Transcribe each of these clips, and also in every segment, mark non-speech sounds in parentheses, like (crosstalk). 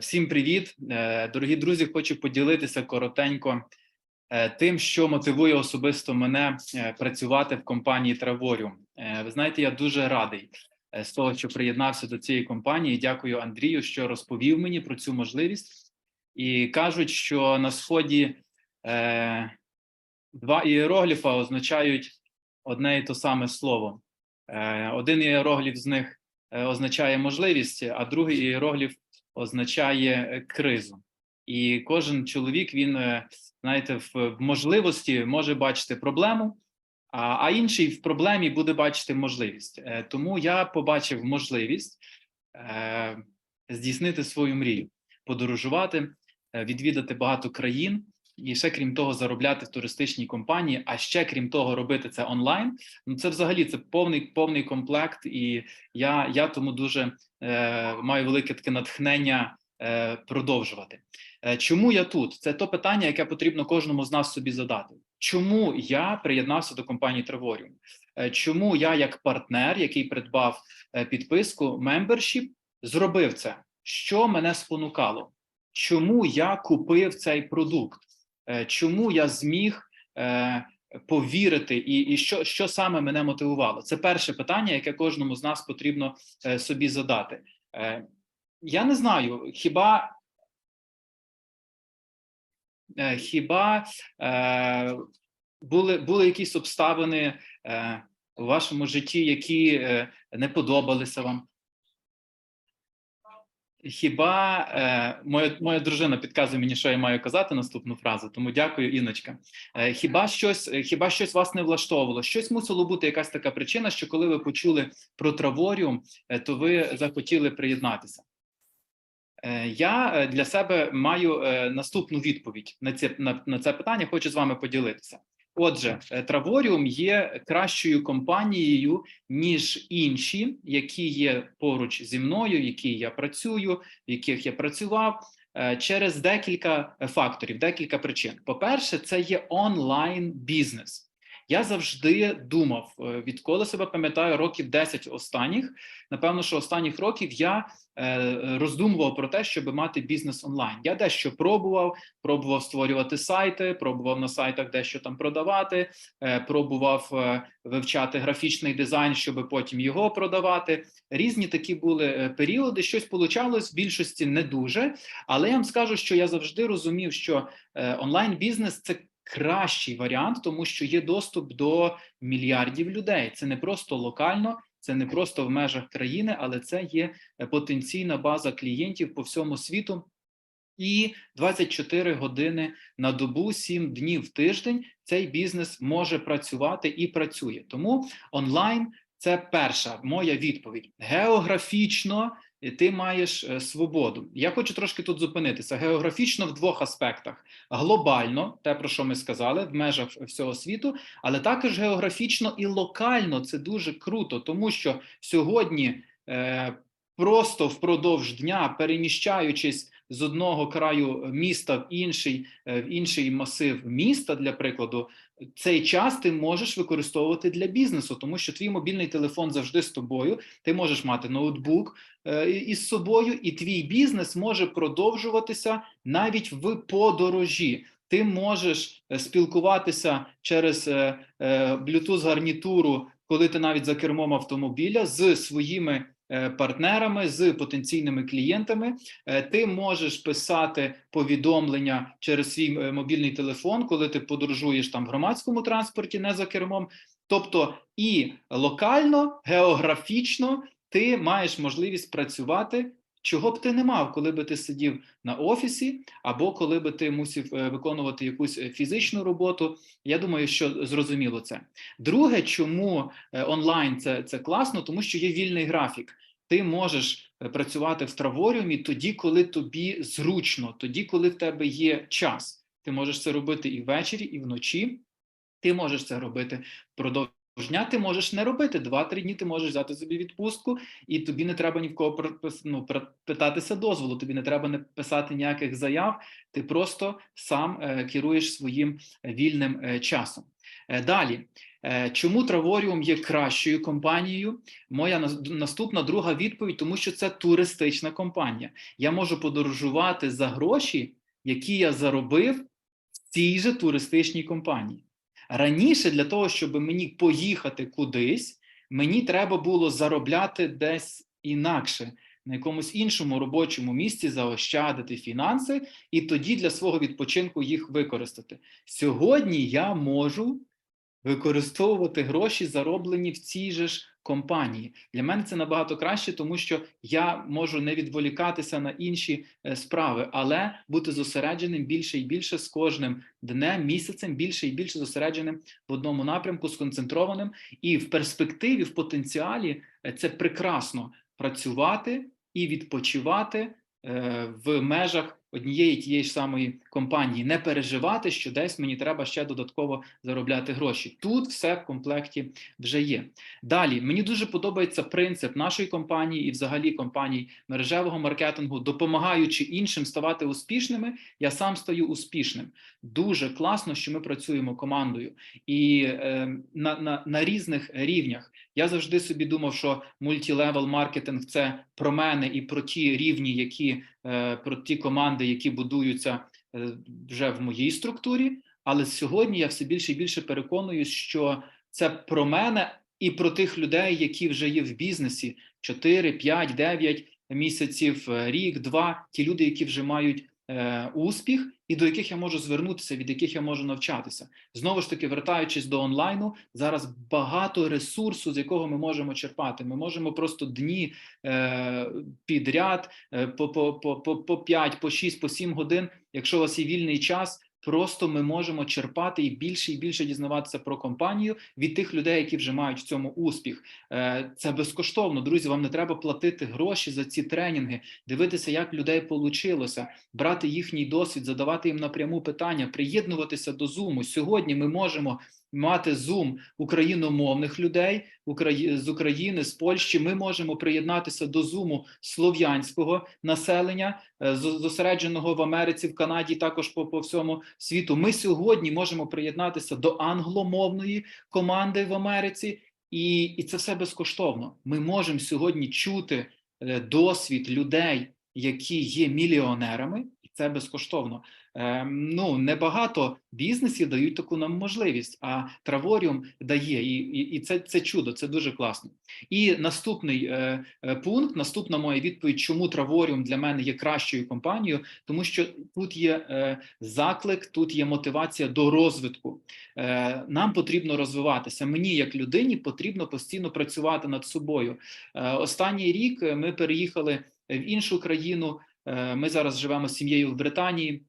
Всім привіт, Е, дорогі друзі. Хочу поділитися коротенько е, тим, що мотивує особисто мене е, працювати в компанії. Е, Ви знаєте, я дуже радий з того, що приєднався до цієї компанії. Дякую Андрію, що розповів мені про цю можливість. І кажуть, що на сході два ієрогліфа означають одне і то саме слово. Один ієрогліф з них означає можливість, а другий ієрогліф означає е, кризу. І кожен чоловік він, е, знаєте, в, можливості може бачити проблему, а, інший в проблемі буде бачити можливість. Е, Тому я побачив можливість здійснити свою мрію, подорожувати, відвідати багато країн. І ще крім того, заробляти в туристичній компанії, а ще крім того, робити це онлайн. Ну це взагалі це повний повний комплект, і я, я тому дуже е, маю велике таке натхнення е, продовжувати. Е, чому я тут? Це то питання, яке потрібно кожному з нас собі задати. Чому я приєднався до компанії Travorіум? Е, чому я, як партнер, який придбав е, підписку Membership, зробив це? Що мене спонукало? Чому я купив цей продукт? Е, чому я зміг е, повірити, і, і що, що саме мене мотивувало? Це перше питання, яке кожному з нас потрібно е, собі задати. Я не знаю, хіба хіба е, були, були якісь обставини е, у вашому житті, які е, не подобалися вам? Хіба е, моя, моя дружина підказує мені, що я маю казати наступну фразу, тому дякую, Іночка. Е, хіба щось, е, хіба щось вас не влаштовувало? Щось мусило бути якась така причина, що коли ви почули про траворіум, е, то ви захотіли приєднатися. Е, Я е, для себе маю е, наступну відповідь на це на, на це питання. Хочу з вами поділитися. Отже, е, Траворіум є кращою компанією ніж інші, які є поруч зі мною, які я працюю, в яких я працював. е, Через декілька е, факторів, декілька причин. По-перше, це є онлайн бізнес. Я завжди думав, е, відколи себе пам'ятаю, років 10 останніх. Напевно, що останніх років я е, роздумував про те, щоб мати бізнес онлайн. Я дещо пробував, пробував створювати сайти, пробував на сайтах дещо там продавати, е, пробував вивчати графічний дизайн, щоб потім його продавати. Різні такі були періоди. Щось получалось, в більшості не дуже. Але я вам скажу, що я завжди розумів, що онлайн бізнес це кращий варіант, тому що є доступ до мільярдів людей. Це не просто локально, це не просто в межах країни, але це є е, потенційна база клієнтів по всьому світу. І 24 години на добу, 7 днів в тиждень цей бізнес може працювати і працює. Тому онлайн це перша моя відповідь. Географічно ти маєш е, свободу. Я хочу трошки тут зупинитися. Географічно в двох аспектах: глобально, те про що ми сказали, в межах всього світу, але також географічно і локально це дуже круто, тому що сьогодні е, просто впродовж дня, переміщаючись з одного краю міста в інший, е, в інший масив міста, для прикладу, цей час ти можеш використовувати для бізнесу, тому що твій мобільний телефон завжди з тобою. Ти можеш мати ноутбук е, із собою, і твій бізнес може продовжуватися навіть в подорожі. Ти можеш е, спілкуватися через Bluetooth гарнітуру, коли ти навіть за кермом автомобіля з своїми партнерами, з потенційними клієнтами. Е, Ти можеш писати повідомлення через свій е, мобільний телефон, коли ти подорожуєш там в громадському транспорті, не за кермом. Тобто і локально, географічно ти маєш можливість працювати. Чого б ти не мав, коли би ти сидів на офісі, або коли би ти мусив е, виконувати якусь е, фізичну роботу? Я думаю, що зрозуміло це. Друге, чому е, онлайн це, це класно, тому що є вільний графік. Ти можеш працювати в траворіумі тоді, коли тобі зручно, тоді, коли в тебе є час. Ти можеш це робити і ввечері, і вночі. Ти можеш це робити впродовж дня. Ти можеш не робити два-три дні. Ти можеш взяти собі відпустку, і тобі не треба ні в кого ну, питатися дозволу. Тобі не треба не писати ніяких заяв. Ти просто сам е, керуєш своїм е, вільним е, часом. Е, Далі, Е, чому Траворіум є кращою компанією? Моя нас- наступна друга відповідь, тому що це туристична компанія. Я можу подорожувати за гроші, які я заробив в цій же туристичній компанії. Раніше для того, щоб мені поїхати кудись, мені треба було заробляти десь інакше, на якомусь іншому робочому місці, заощадити фінанси і тоді для свого відпочинку їх використати. Сьогодні я можу використовувати гроші, зароблені в цій же ж компанії. Для мене це набагато краще, тому що я можу не відволікатися на інші е, справи, але бути зосередженим більше і більше з кожним днем, місяцем, більше і більше зосередженим в одному напрямку, сконцентрованим. І в перспективі, в потенціалі е, це прекрасно працювати і відпочивати е, в межах однієї тієї ж самої компанії, не переживати, що десь мені треба ще додатково заробляти гроші. Тут все в комплекті вже є. Далі мені дуже подобається принцип нашої компанії і, взагалі, компаній мережевого маркетингу, допомагаючи іншим ставати успішними, я сам стаю успішним. Дуже класно, що ми працюємо командою і е, на, на, на різних рівнях. Я завжди собі думав, що мультілевел маркетинг це про мене і про ті рівні, які про ті команди, які будуються е, вже в моїй структурі. Але сьогодні я все більше і більше переконуюсь, що це про мене і про тих людей, які вже є в бізнесі 4, 5, 9 місяців, е, рік, два. Ті люди, які вже мають е, успіх, і до яких я можу звернутися, від яких я можу навчатися. Знову ж таки, вертаючись до онлайну, зараз багато ресурсу, з якого ми можемо черпати. Ми можемо просто дні е, підряд е, по, по, по, по 5, по 6, по 7 годин. Якщо у вас є вільний час, просто ми можемо черпати і більше і більше дізнаватися про компанію від тих людей, які вже мають в цьому успіх. Е, Це безкоштовно. Друзі, вам не треба платити гроші за ці тренінги, дивитися, як людей получилося, брати їхній досвід, задавати їм напряму питання, приєднуватися до зуму. Сьогодні ми можемо мати Zoom україномовних людей з України, з Польщі. Ми можемо приєднатися до Zoom слов'янського населення, е, зосередженого в Америці, в Канаді, також по, по всьому світу. Ми сьогодні можемо приєднатися до англомовної команди в Америці, і, і це все безкоштовно. Ми можемо сьогодні чути е, досвід людей, які є мільйонерами, і це безкоштовно. Ем, ну небагато бізнесів дають таку нам можливість, а Траворіум дає, і, і, і це, це чудо, це дуже класно. І наступний е, е, пункт, наступна моя відповідь, чому Траворіум для мене є кращою компанією, тому що тут є е, заклик, тут є мотивація до розвитку. Нам потрібно розвиватися. Мені, як людині, потрібно постійно працювати над собою. Останній рік ми переїхали в іншу країну. Ми зараз живемо з сім'єю в Британії.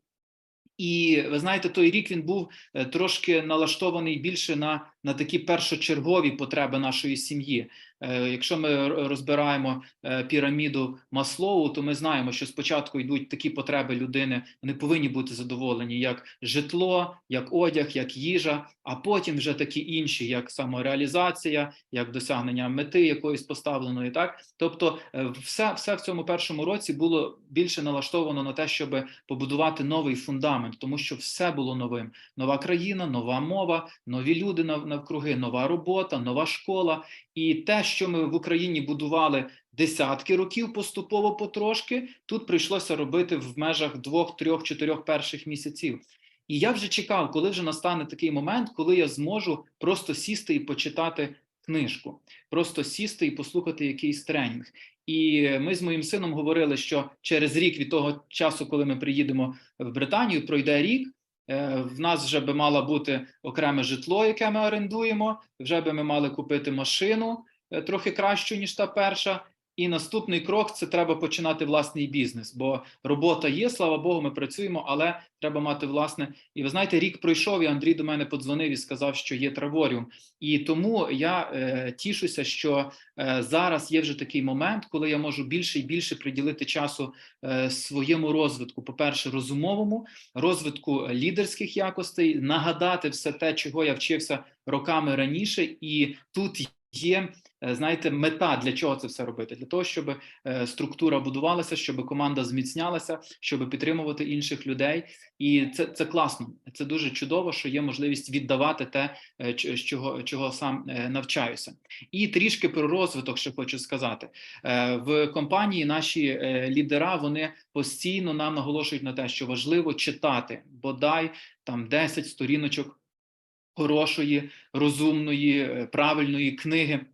І ви знаєте, той рік він був е, трошки налаштований більше на, на такі першочергові потреби нашої сім'ї. Е, Якщо ми розбираємо е, піраміду Маслоу, то ми знаємо, що спочатку йдуть такі потреби людини, вони повинні бути задоволені, як житло, як одяг, як їжа, а потім вже такі інші, як самореалізація, як досягнення мети якоїсь поставленої. Так, тобто, е, все, все в цьому першому році було більше налаштовано на те, щоб побудувати новий фундамент, тому що все було новим: нова країна, нова мова, нові люди навкруги, нова робота, нова школа. І те, що ми в Україні будували десятки років, поступово потрошки, тут прийшлося робити в межах двох, трьох, чотирьох перших місяців. І я вже чекав, коли вже настане такий момент, коли я зможу просто сісти і почитати книжку, просто сісти і послухати якийсь тренінг. І ми з моїм сином говорили, що через рік від того часу, коли ми приїдемо в Британію, пройде рік. е, В нас вже би мало бути окреме житло, яке ми орендуємо. Вже би ми мали купити машину трохи кращу ніж та перша. І наступний крок це треба починати власний бізнес, бо робота є, слава Богу, ми працюємо, але треба мати власне. І ви знаєте, рік пройшов, і Андрій до мене подзвонив і сказав, що є траворіум. І тому я е, тішуся, що е, зараз є вже такий момент, коли я можу більше і більше приділити часу е, своєму розвитку. По перше, розумовому, розвитку лідерських якостей, нагадати все те, чого я вчився роками раніше, і тут є е, знаєте, мета для чого це все робити? Для того, щоб е, структура будувалася, щоб команда зміцнялася, щоб підтримувати інших людей. І це, це класно. Це дуже чудово, що є можливість віддавати те, е, чого, чого сам е, навчаюся. І трішки про розвиток, ще хочу сказати. Е, В компанії наші е, лідера вони постійно нам наголошують на те, що важливо читати бодай там 10 сторіночок хорошої, розумної, е, правильної книги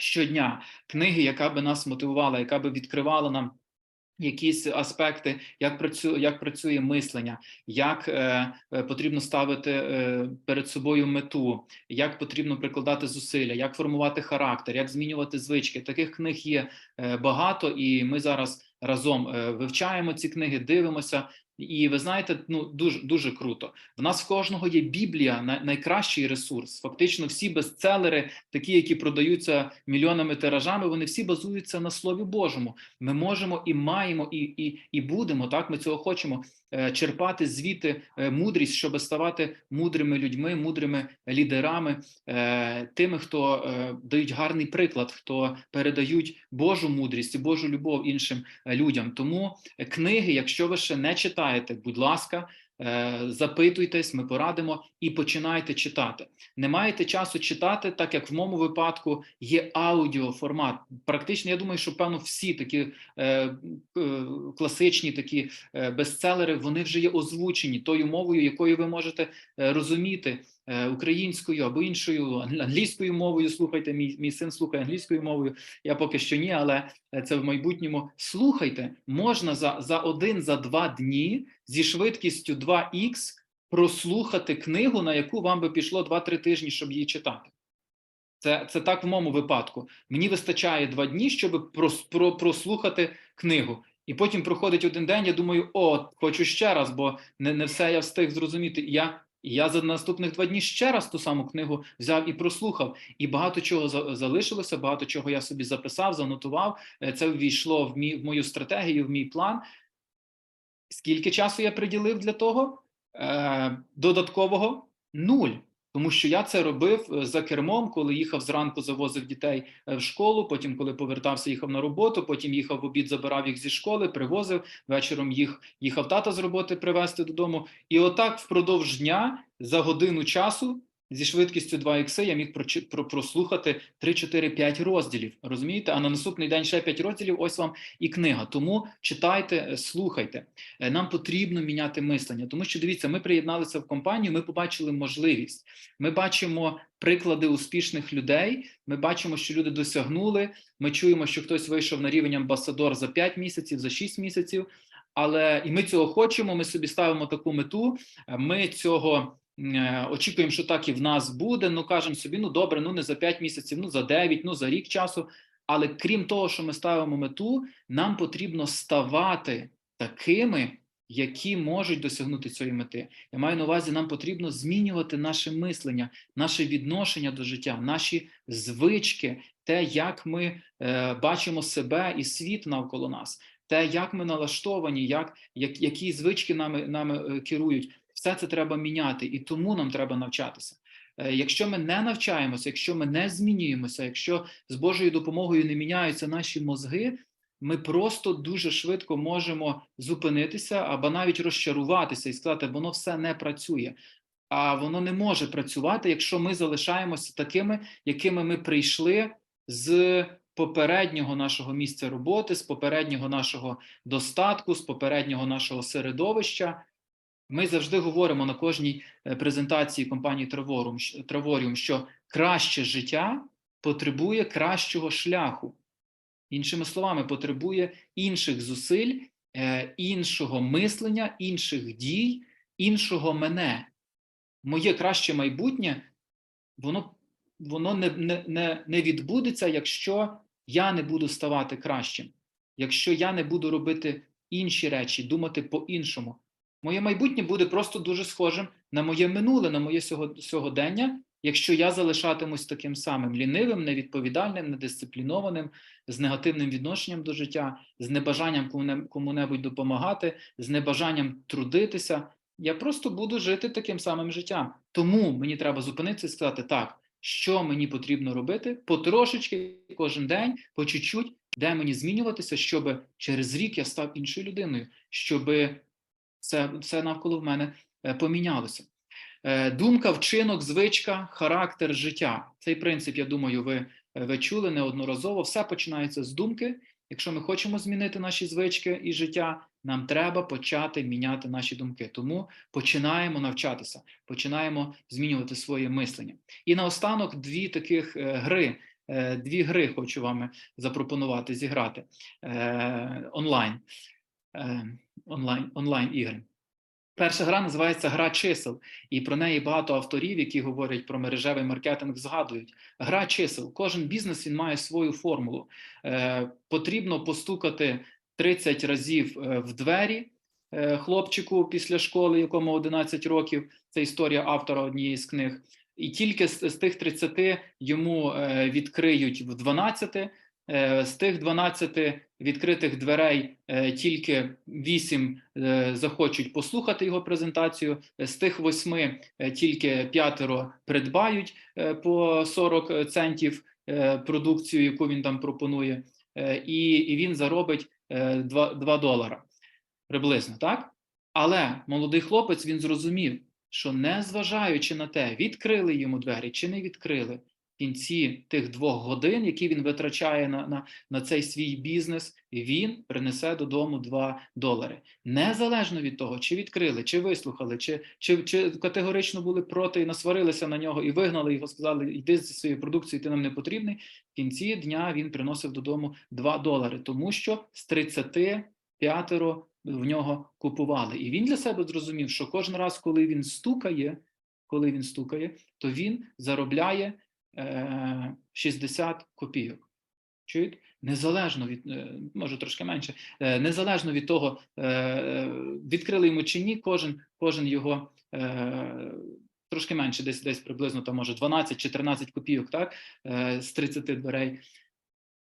щодня. Книги, яка би нас мотивувала, яка би відкривала нам. Якісь аспекти, як працює, як працює мислення, як е, е, потрібно ставити е, перед собою мету, як потрібно прикладати зусилля, як формувати характер, як змінювати звички. Таких книг є е, багато, і ми зараз разом е, вивчаємо ці книги, дивимося. І ви знаєте, ну дуже дуже круто. В нас в кожного є Біблія, най- найкращий ресурс. Фактично, всі бестселери, такі, які продаються мільйонами тиражами, вони всі базуються на Слові Божому. Ми можемо і маємо, і, і, і будемо так. Ми цього хочемо е, черпати звідти е, мудрість, щоб ставати мудрими людьми, мудрими лідерами, е, тими, хто дають гарний приклад, хто передають Божу мудрість і Божу любов іншим людям. Тому книги, якщо ви ще не читаєте, будь ласка. е, Запитуйтесь, ми порадимо і починайте читати. Не маєте часу читати, так як в моєму випадку є аудіоформат. Практично, я думаю, що певно всі такі е, е, класичні такі бестселери, вони вже є озвучені тою мовою, якою ви можете розуміти українською або іншою англійською мовою. Слухайте, мій, мій син слухає англійською мовою. Я поки що ні, але е, це в майбутньому. Слухайте, можна за, за один, за два дні зі швидкістю 2х прослухати книгу, на яку вам би пішло 2-3 тижні, щоб її читати. Це, це так в моєму випадку. Мені вистачає два дні, щоб прос, про, прослухати книгу. І потім проходить один день. Я думаю, о, хочу ще раз, бо не, не все я встиг зрозуміти. Я, і я за наступних два дні ще раз ту саму книгу взяв і прослухав. І багато чого за- залишилося, багато чого я собі записав, занотував. Е, Це ввійшло в, мій, в мою стратегію, в мій план. Скільки часу я приділив для того? Е, додаткового нуль. Тому що я це робив е, за кермом, коли їхав зранку, завозив дітей е, в школу. Потім, коли повертався, їхав на роботу. Потім їхав в обід, забирав їх зі школи, привозив вечором. Їх їхав тата з роботи привезти додому. І отак впродовж дня за годину часу зі швидкістю 2 ікси я міг про- прослухати 3, 4, 5 розділів. Розумієте? А на наступний день ще 5 розділів. Ось вам і книга. Тому читайте, е, слухайте. Е, Нам потрібно міняти мислення, тому що дивіться, ми приєдналися в компанію. Ми побачили можливість. Ми бачимо приклади успішних людей. Ми бачимо, що люди досягнули. Ми чуємо, що хтось вийшов на рівень амбасадор за 5 місяців, за 6 місяців. Але і ми цього хочемо. Ми собі ставимо таку мету. е, Ми цього очікуємо, що так і в нас буде. Ну кажемо собі, ну добре, ну не за 5 місяців, ну за 9, ну за рік часу. Але крім того, що ми ставимо мету, нам потрібно ставати такими, які можуть досягнути цієї мети. Я маю на увазі, нам потрібно змінювати наше мислення, наше відношення до життя, наші звички, те, як ми е, бачимо себе і світ навколо нас, те, як ми налаштовані, як, як які звички нами, нами е, керують. Все це треба міняти, і тому нам треба навчатися. Е, Якщо ми не навчаємося, якщо ми не змінюємося, якщо з Божою допомогою не міняються наші мозги, ми просто дуже швидко можемо зупинитися або навіть розчаруватися і сказати, воно все не працює. А воно не може працювати, якщо ми залишаємося такими, якими ми прийшли з попереднього нашого місця роботи, з попереднього нашого достатку, з попереднього нашого середовища. Ми завжди говоримо на кожній е, презентації компанії щ- що краще життя потребує кращого шляху. Іншими словами, потребує інших зусиль, е, іншого мислення, інших дій, іншого мене. Моє краще майбутнє, воно, воно не, не, не відбудеться, якщо я не буду ставати кращим, якщо я не буду робити інші речі, думати по-іншому. Моє майбутнє буде просто дуже схожим на моє минуле, на моє сього- сьогодення, якщо я залишатимусь таким самим лінивим, невідповідальним, недисциплінованим, з негативним відношенням до життя, з небажанням кому-не- кому-небудь допомагати, з небажанням трудитися. Я просто буду жити таким самим життям. Тому мені треба зупинитися і сказати: так, що мені потрібно робити потрошечки кожен день, по чуть-чуть, де мені змінюватися, щоб через рік я став іншою людиною, щоб це, це навколо в мене е, помінялося. Е, Думка, вчинок, звичка, характер, життя. Цей принцип, я думаю, ви, ви чули неодноразово. Все починається з думки. Якщо ми хочемо змінити наші звички і життя, нам треба почати міняти наші думки. Тому починаємо навчатися, починаємо змінювати своє мислення. І наостанок дві таких е, гри. е, Дві гри хочу вам запропонувати зіграти е, онлайн. Е, онлайн, онлайн ігри. Перша гра називається Гра чисел, і про неї багато авторів, які говорять про мережевий маркетинг, згадують. Гра чисел. Кожен бізнес він має свою формулу. Е, потрібно постукати 30 разів е, в двері е, хлопчику після школи, якому 11 років. Це історія автора однієї з книг. І тільки з, з тих 30 йому е, відкриють в 12, е, з тих 12 відкритих дверей е, тільки 8 е, захочуть послухати його презентацію, з тих 8 е, тільки п'ятеро придбають е, по 40 центів е, продукцію, яку він там пропонує, е, і, він заробить е, 2, 2 долара. Приблизно, так? Але молодий хлопець він зрозумів, що незважаючи на те, відкрили йому двері чи не відкрили, кінці тих двох годин, які він витрачає на, на, на цей свій бізнес, він принесе додому 2 долари. Незалежно від того, чи відкрили, чи вислухали, чи, чи, чи категорично були проти і насварилися на нього і вигнали його, сказали, йди зі своєю продукцією, ти нам не потрібний. В кінці дня він приносив додому 2 долари, тому що з 30 п'ятеро в нього купували. І він для себе зрозумів, що кожен раз, коли він стукає, коли він стукає, то він заробляє 60 копійок. Чуєте? Незалежно від, е, може трошки менше, е, незалежно від того, е, відкрили йому чи ні, кожен, кожен його. Е, Трошки менше, десь десь приблизно там може 12 чи 13 копійок, так е, з 30 дверей.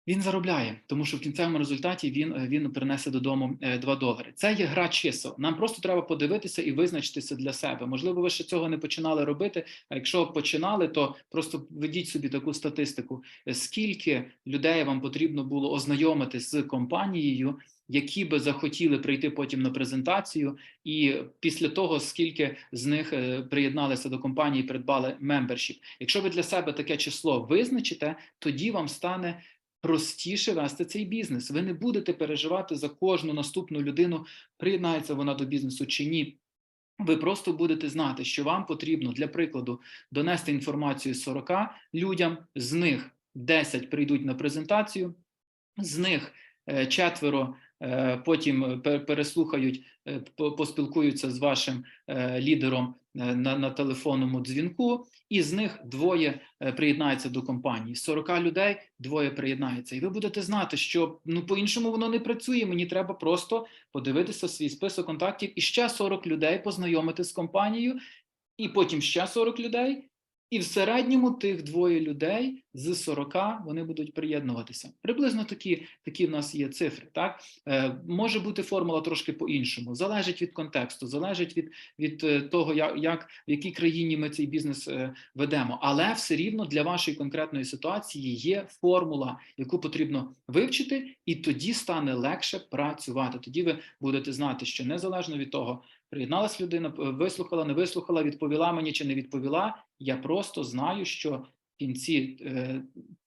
Він заробляє, тому що в кінцевому результаті він він принесе додому 2 долари. Це є гра чисел. Нам просто треба подивитися і визначитися для себе. Можливо, ви ще цього не починали робити. А якщо починали, то просто ведіть собі таку статистику: скільки людей вам потрібно було ознайомити з компанією, які би захотіли прийти потім на презентацію, і після того скільки з них приєдналися до компанії, придбали мембершіп. Якщо ви для себе таке число визначите, тоді вам стане простіше вести цей бізнес. Ви не будете переживати за кожну наступну людину, приєднається вона до бізнесу чи ні. Ви просто будете знати, що вам потрібно для прикладу донести інформацію 40 людям, з них 10 прийдуть на презентацію, з них четверо потім переслухають, поспілкуються з вашим лідером на на телефонному дзвінку, і з них двоє приєднаються до компанії. З 40 людей двоє приєднаються. І ви будете знати, що ну по-іншому воно не працює. Мені треба просто подивитися свій список контактів і ще 40 людей познайомити з компанією, і потім ще 40 людей. І в середньому тих двоє людей з 40 вони будуть приєднуватися. Приблизно такі такі в нас є цифри. Так е, може бути формула трошки по-іншому. Залежить від контексту, залежить від від того, як, як в якій країні ми цей бізнес е, ведемо. Але все рівно для вашої конкретної ситуації є формула, яку потрібно вивчити, і тоді стане легше працювати. Тоді ви будете знати, що незалежно від того. Приєдналась людина, вислухала, не вислухала, відповіла мені чи не відповіла. Я просто знаю, що в кінці е,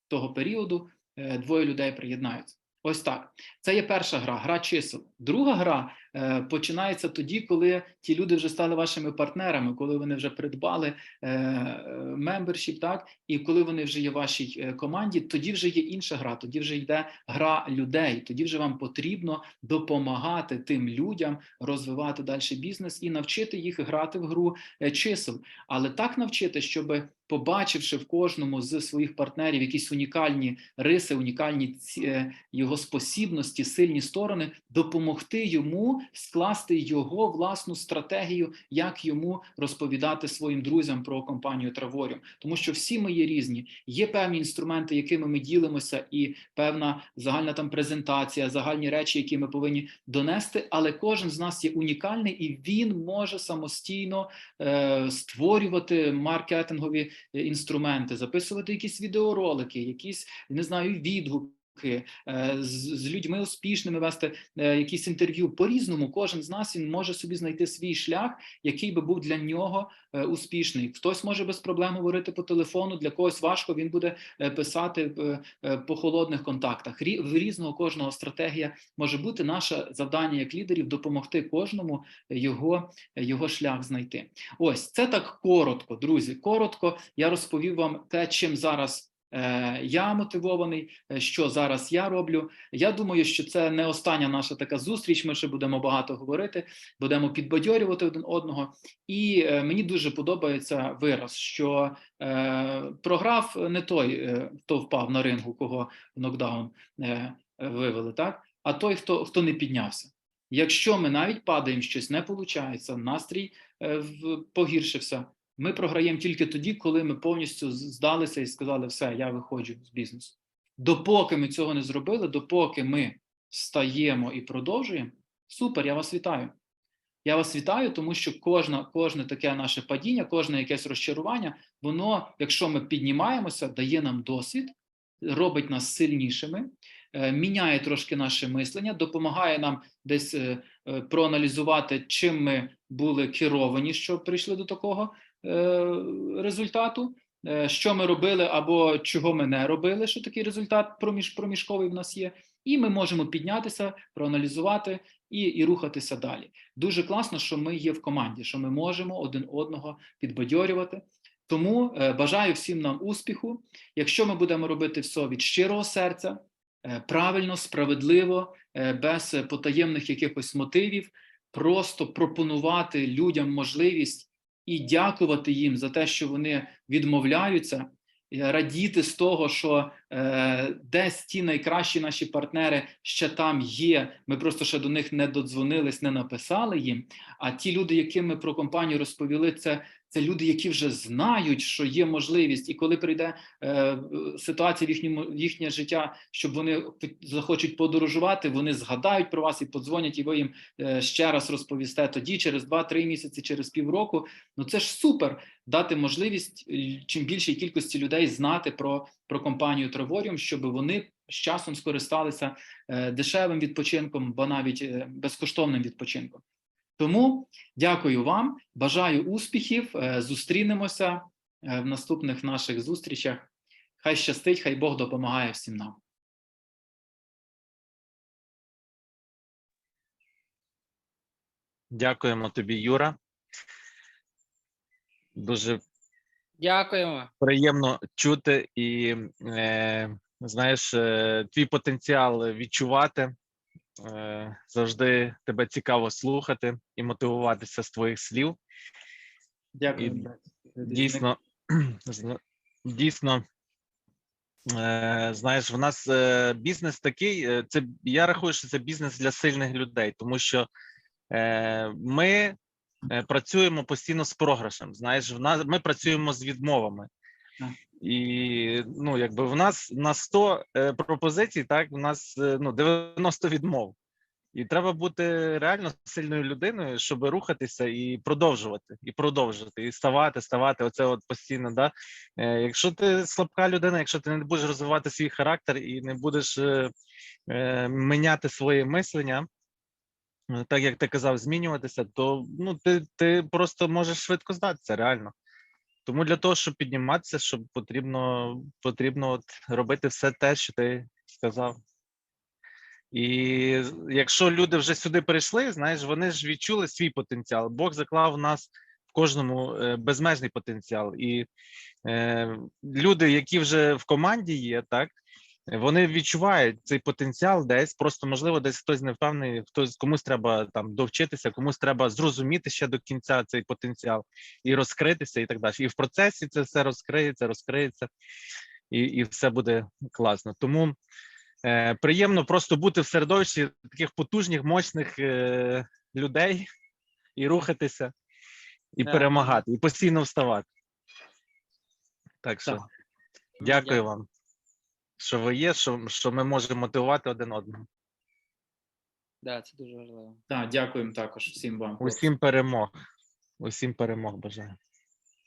того періоду е, двоє людей приєднаються. Ось так. Це є перша гра, гра чисел. Друга гра е, починається тоді, коли ті люди вже стали вашими партнерами, коли вони вже придбали мембершіп, так і коли вони вже є в вашій е, команді, тоді вже є інша гра, тоді вже йде гра людей. Тоді вже вам потрібно допомагати тим людям розвивати далі бізнес і навчити їх грати в гру е, чисел, але так навчити, щоб побачивши в кожному з своїх партнерів якісь унікальні риси, унікальні е, його спосібності, сильні сторони, допомогти йому скласти його власну стратегію, як йому розповідати своїм друзям про компанію Travorіум. Тому що всі ми є різні. Є певні інструменти, якими ми ділимося, і певна загальна там презентація, загальні речі, які ми повинні донести. Але кожен з нас є унікальний і він може самостійно е, створювати маркетингові е, інструменти, записувати якісь відеоролики, якісь не знаю, відгуки. Е, З, людьми успішними вести е, якісь інтерв'ю по різному. Кожен з нас він може собі знайти свій шлях, який би був для нього е, успішний. Хтось може без проблем говорити по телефону, для когось важко. Він буде писати по холодних контактах. В різного кожного стратегія може бути. Наше завдання як лідерів допомогти кожному його, його шлях знайти. Ось це так коротко, друзі. Коротко я розповів вам те, чим зараз. Е, Я мотивований, е, що зараз я роблю. Я думаю, що це не остання наша така зустріч. Ми ще будемо багато говорити, будемо підбадьорювати один одного. І е, мені дуже подобається вираз, що програв не той, хто впав на рингу, кого в нокдаун вивели, так а той, хто, хто не піднявся. Якщо ми навіть падаємо, щось не виходить, настрій в- погіршився. Ми програємо тільки тоді, коли ми повністю здалися і сказали, все, я виходжу з бізнесу. Допоки ми цього не зробили, допоки ми стаємо і продовжуємо, супер, я вас вітаю. Я вас вітаю, тому що кожна, кожне таке наше падіння, кожне якесь розчарування, воно, якщо ми піднімаємося, дає нам досвід, робить нас сильнішими, е, міняє трошки наше мислення, допомагає нам десь е, е, проаналізувати, чим ми були керовані, що прийшли до такого результату, е, що ми робили або чого ми не робили, що такий результат проміж, проміжковий в нас є, і ми можемо піднятися, проаналізувати і, і рухатися далі. Дуже класно, що ми є в команді, що ми можемо один одного підбадьорювати. Тому е, бажаю всім нам успіху. Якщо ми будемо робити все від щирого серця, е, правильно, справедливо, е, без е, потаємних якихось мотивів, просто пропонувати людям можливість і дякувати їм за те, що вони відмовляються, радіти з того, що е, десь ті найкращі наші партнери ще там є. Ми просто ще до них не додзвонились, не написали їм. А ті люди, яким ми про компанію розповіли, це, це люди, які вже знають, що є можливість, і коли прийде е, ситуація в їхньому їхнє життя, щоб вони захочуть подорожувати, вони згадають про вас і подзвонять, і ви їм е, ще раз розповісте тоді, через 2-3 місяці, через півроку. Ну це ж супер дати можливість е, чим більшій кількості людей знати про, про компанію Travorіум, щоб вони з часом скористалися е, дешевим відпочинком, бо навіть е, безкоштовним відпочинком. Тому дякую вам, бажаю успіхів. е, Зустрінемося е, в наступних наших зустрічах. Хай щастить, хай Бог допомагає всім нам. Дякуємо тобі, Юра. Дуже Дякуємо. приємно чути і е, знаєш, е, твій потенціал відчувати. Е, завжди тебе цікаво слухати і мотивуватися з твоїх слів. Дякую. І. Дійсно, (clears throat) дійсно, е, знаєш, в нас е, бізнес такий. Це я рахую, що це бізнес для сильних людей, тому що ми працюємо постійно з програшем. Знаєш, в нас ми працюємо з відмовами. І ну, якби в нас на 100 е, пропозицій, так, в нас е, ну, 90 відмов. І треба бути реально сильною людиною, щоб рухатися і продовжувати, і продовжувати, і ставати, ставати. Оце от постійно. Да? Е, якщо ти слабка людина, якщо ти не будеш розвивати свій характер і не будеш е, міняти своє мислення, так як ти казав, змінюватися, то ну ти, ти просто можеш швидко здатися, реально. Тому для того, щоб підніматися, щоб потрібно потрібно от робити все те, що ти сказав. І якщо люди вже сюди прийшли, знаєш, вони ж відчули свій потенціал. Бог заклав в нас в кожному е, безмежний потенціал. І е, люди, які вже в команді є, так вони відчувають цей потенціал десь. Просто можливо, десь хтось не впевнений, хтось комусь треба там довчитися, комусь треба зрозуміти ще до кінця цей потенціал і розкритися, і так далі. І в процесі це все розкриється, розкриється, і, і все буде класно. Тому Е, приємно просто бути в середовищі таких потужних, мощних е, людей і рухатися, і Так. перемагати, і постійно вставати. Так що Так. дякую Дякую. вам, що ви є, що, що ми можемо мотивувати один одного. Да, це дуже важливо. Так, дякуємо також всім вам. Усім перемог. Усім перемог бажаю.